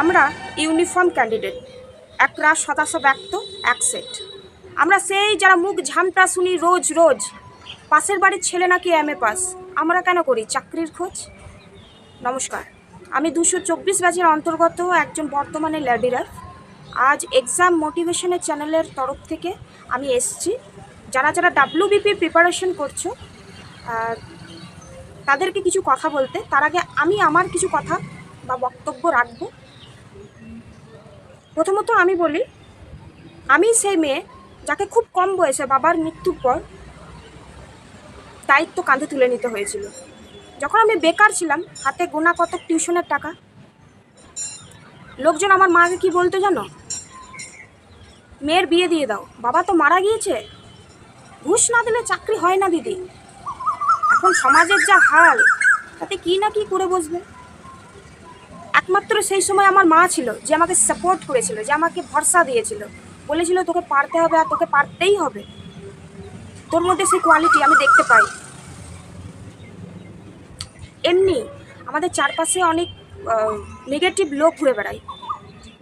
আমরা uniform candidate. এক রাত শতাংশ ব্যক্ত, এক সেট। আমরা সেই যারা মুখ ঝামটা শুনি রোজ রোজ। পাশের বাড়ির ছেলে নাকি এম এ পাস। আমরা কেন করি? চাকরির খোঁজ? নমস্কার। আমি দুশো চব্বিশ ব্যাচের অন্তর্গত একজন বর্তমানে ল্যাডিরার আজ এক্সাম মোটিভেশনের চ্যানেলের তরফ থেকে আমি এসেছি। যারা যারা ডাব্লিউবিপি প্রিপারেশন করছ তাদেরকে কিছু কথা বলতে। তার আগে আমি আমার কিছু কথা বা বক্তব্য রাখব। প্রথমত আমি বলি, আমি সেই মেয়ে যাকে খুব কম বয়সে বাবার মৃত্যুর পর দায়িত্ব কাঁধে তুলে নিতে হয়েছিল। যখন আমি বেকার ছিলাম, হাতে গোনা কত টিউশনের টাকা, লোকজন আমার মাকে কি বলতো জানো? মেয়ের বিয়ে দিয়ে দাও, বাবা তো মারা গিয়েছে। ঘুষ না দিলে চাকরি হয় না, দিদি। এখন সমাজের যা হাল, তাতে কি না কি করে বসবে? একমাত্র সেই সময় আমার মা ছিল যে আমাকে সাপোর্ট করেছিল, যে আমাকে ভরসা দিয়েছিল। বলেছিল, তোকে পারতে হবে আর তোকে পারতেই হবে। তোর মধ্যে সেই কোয়ালিটি আমি দেখতে পাই। এমনি আমাদের চারপাশে অনেক নেগেটিভ লোক ঘুরে বেড়ায়,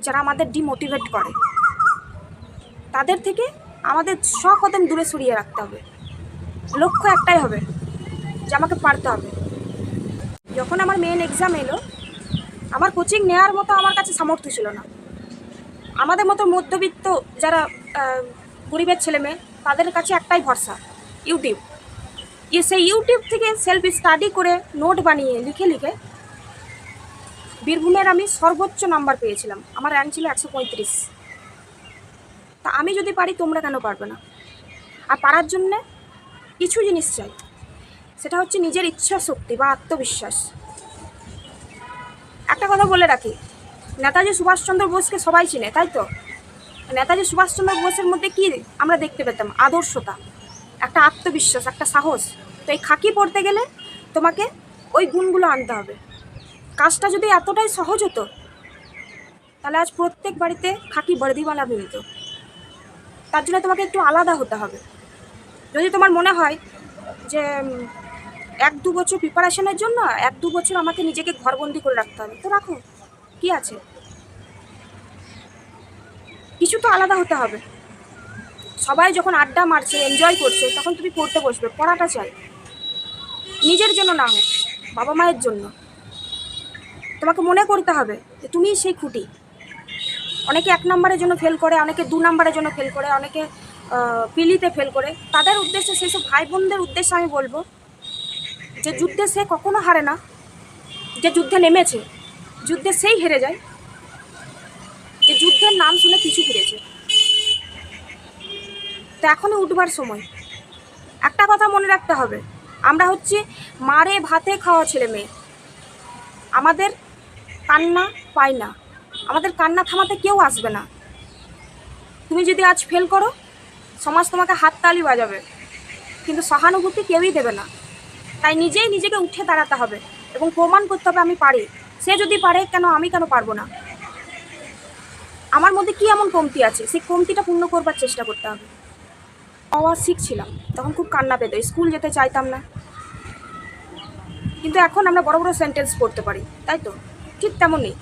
যারা আমাদের ডিমোটিভেট করে। তাদের থেকে আমাদের সকদম দূরে সরিয়ে রাখতে হবে। লক্ষ্য একটাই হবে, যে আমাকে পারতে হবে। যখন আমার মেন এক্সাম এলো আমার কোচিং নেওয়ার মতো আমার কাছে সামর্থ্য ছিল না। আমাদের মতো মধ্যবিত্ত যারা গরিবের ছেলে মেয়ে, তাদের কাছে একটাই ভরসা, ইউটিউব। ইয়ে সেই ইউটিউব থেকে সেলফ স্টাডি করে নোট বানিয়ে লিখে লিখে বীরভূমের আমি সর্বোচ্চ নাম্বার পেয়েছিলাম। আমার র্যাঙ্ক ছিল একশো পঁয়ত্রিশ। তা আমি যদি পারি, তোমরা কেন পারবে না? আর পারার জন্যে কিছু জিনিস চাই। সেটা হচ্ছে নিজের ইচ্ছা শক্তি বা আত্মবিশ্বাস। একটা কথা বলে রাখি, নেতাজি সুভাষচন্দ্র বোসকে সবাই চিনে, তাই তো? নেতাজি সুভাষচন্দ্র বোসের মধ্যে কি আমরা দেখতে পেতাম? আদর্শতা, একটা আত্মবিশ্বাস, একটা সাহস। তো এই খাকি পড়তে গেলে তোমাকে ওই গুণগুলো আনতে হবে। কাজটা যদি এতটাই সহজ হতো, তাহলে আজ প্রত্যেক বাড়িতে খাকি বর্দিওয়ালা মিলত। তার জন্য তোমাকে একটু আলাদা হতে হবে। যদি তোমার মনে হয় যে এক দু বছর প্রিপারেশনের জন্য এক দু বছর আমাকে নিজেকে ঘরবন্দি করে রাখতে হবে। তো রাখো, কি আছে? কিছু তো আলাদা হতে হবে। সবাই যখন আড্ডা মারছে এনজয় করছে, তখন তুমি পড়তে বসবে, পড়াটা চাই। নিজের জন্য না হোক, বাবা মায়ের জন্য। তোমাকে মনে করতে হবে যে তুমি সেই খুঁটি। অনেকে এক নম্বরের জন্য ফেল করে, অনেকে দু নম্বরের জন্য ফেল করে, অনেকে পিলিতে ফেল করে। তাদের উদ্দেশ্যে সেসব ভাই বোনদের উদ্দেশ্যে আমি বলব যে যুদ্ধে সে কখনো হারে না, যে যুদ্ধে নেমেছে, যুদ্ধে সেই হেরে যায়। যে যুদ্ধের নাম শুনে পিছু ফিরেছে। তো এখনই উঠবার সময়। একটা কথা মনে রাখতে হবে, আমরা হচ্ছে মারে ভাতে খাওয়া ছেলে মেয়ে। আমাদের কান্না পায় না। আমাদের কান্না থামাতে কেউ আসবে না। তুমি যদি আজ ফেল করো, সমাজ তোমাকে হাততালি বাজাবে। কিন্তু সহানুভূতি কেউই দেবে না। তাই নিজেই নিজেকে উঠে দাঁড়াতে হবে এবং প্রমাণ করতে হবে আমি পারি। সে যদি পারে, কেন আমি কেন পারব না? আমার মধ্যে কি এমন কমতি আছে? সেই কমতিটা পূর্ণ করবার চেষ্টা করতে হবে। আওয়াজ শিখছিলাম, তখন খুব কান্না পেত, স্কুল যেতে চাইতাম না। কিন্তু এখন আমরা বড় বড় সেন্টেন্স পড়তে পারি, তাই তো? ঠিক তেমনই।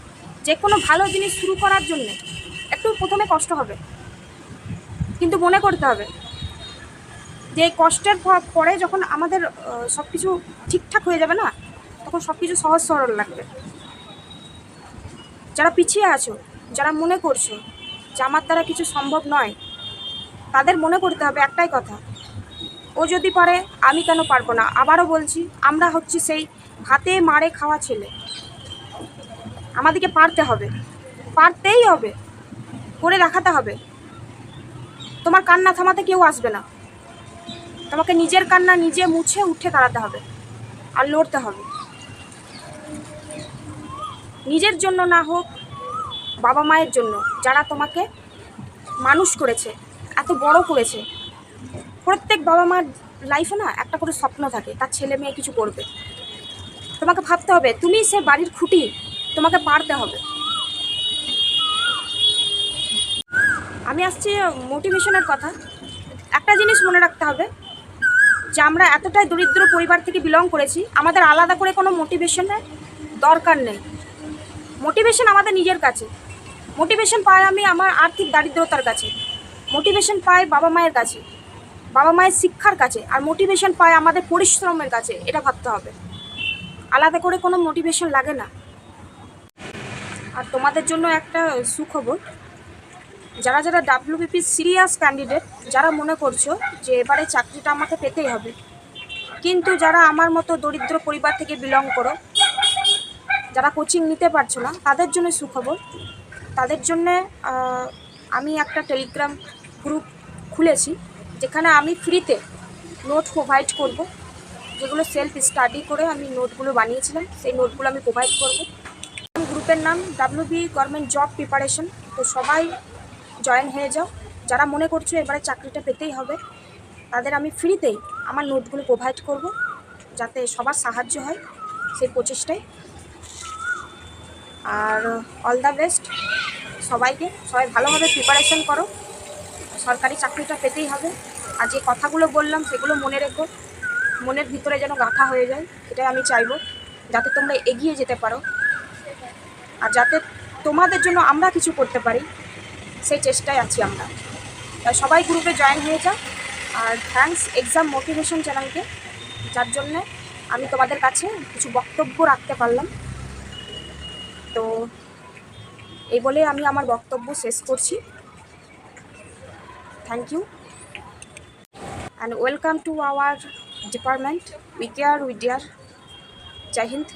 যে কোনো ভালো জিনিস শুরু করার জন্যে একটু প্রথমে কষ্ট হবে। কিন্তু মনে করতে হবে যে কষ্টের পরে যখন আমাদের সব কিছু ঠিকঠাক হয়ে যাবে না, তখন সব কিছু সহজ সরল লাগবে। যারা পিছিয়ে আছো, যারা মনে করছ যে আমার দ্বারা কিছু সম্ভব নয়, তাদের মনে করতে হবে একটাই কথা। ও যদি পারে, আমি কেন পারব না? আবারও বলছি, আমরা হচ্ছি সেই ভাতে মারে খাওয়া ছেলে। আমাদেরকে পারতে হবে। পারতেই হবে। করে দেখাতে হবে। তোমার কান্না থামাতে কেউ আসবে না। তোমাকে নিজের কান্না নিজে মুছে উঠে দাঁড়াতে হবে আর লড়তে হবে। নিজের জন্য না হোক, বাবা মায়ের জন্য, যারা তোমাকে মানুষ করেছে, এত বড় করেছে। প্রত্যেক বাবা মার লাইফে না একটা করে স্বপ্ন থাকে, তার ছেলে মেয়ে কিছু করবে। তোমাকে ভাবতে হবে, তুমি সে বাড়ির খুঁটি, তোমাকে পারতে হবে। আমি আসছি মোটিভেশনের কথা। একটা জিনিস মনে রাখতে হবে যে আমরা এতটাই দরিদ্র পরিবার থেকে বিলং করেছি, আমাদের আলাদা করে কোনো মোটিভেশনের দরকার নেই। মোটিভেশন আমাদের নিজের কাছে। মোটিভেশন পাই আমি আমার আর্থিক দারিদ্রতার কাছে। মোটিভেশন পাই বাবা মায়ের কাছে, বাবা মায়ের শিক্ষার কাছে, আর মোটিভেশন পাই আমাদের পরিশ্রমের কাছে, এটা ভাবতে হবে। আলাদা করে কোনো মোটিভেশন লাগে না। আর তোমাদের জন্য একটা সুখবর যারা যারা ডাব্লিউবিপি সিরিয়াস ক্যান্ডিডেট যারা মনে করছ যে এবারে চাকরিটা আমাকে পেতেই হবে, কিন্তু যারা আমার মতো দরিদ্র পরিবার থেকে বিলং করো, যারা কোচিং নিতে পারছ না, তাদের জন্য সুখবর। তাদের জন্যে আমি একটা টেলিগ্রাম গ্রুপ খুলেছি, যেখানে আমি ফ্রিতে নোট প্রোভাইড করব, যেগুলো সেলফ স্টাডি করে আমি নোটগুলো বানিয়েছিলাম, সেই নোটগুলো আমি প্রোভাইড করব। গ্রুপের নাম ডাব্লিউবি গভর্নমেন্ট জব প্রিপারেশন তো সবাই জয়েন হয়ে যাও। যারা মনে করছ এবারে চাকরিটা পেতেই হবে, তাদের আমি ফ্রিতেই আমার নোটগুলো প্রোভাইড করব, যাতে সবার সাহায্য হয় সেই প্রচেষ্টায়। আর অল দ্য বেস্ট সবাইকে, সবাই ভালোভাবে প্রিপারেশন করো। সরকারি চাকরিটা পেতেই হবে। আর যে কথাগুলো বললাম, সেগুলো মনে রেখো। মনের ভিতরে যেন গাঁথা হয়ে যায়, এটাই আমি চাইব। যাতে তোমরা এগিয়ে যেতে পারো। আর যাতে তোমাদের জন্য আমরা কিছু করতে পারি। সেই চেষ্টায় আছি আমরা। তাই সবাই গ্রুপে জয়েন হয়ে যাও আর থ্যাঙ্কস এক্সাম মোটিভেশন চ্যানেলকে যার জন্যে আমি তোমাদের কাছে কিছু বক্তব্য রাখতে পারলাম। তো এই বলে আমি আমার বক্তব্য শেষ করছি। Thank you and welcome to our department we care we dear Jai Hind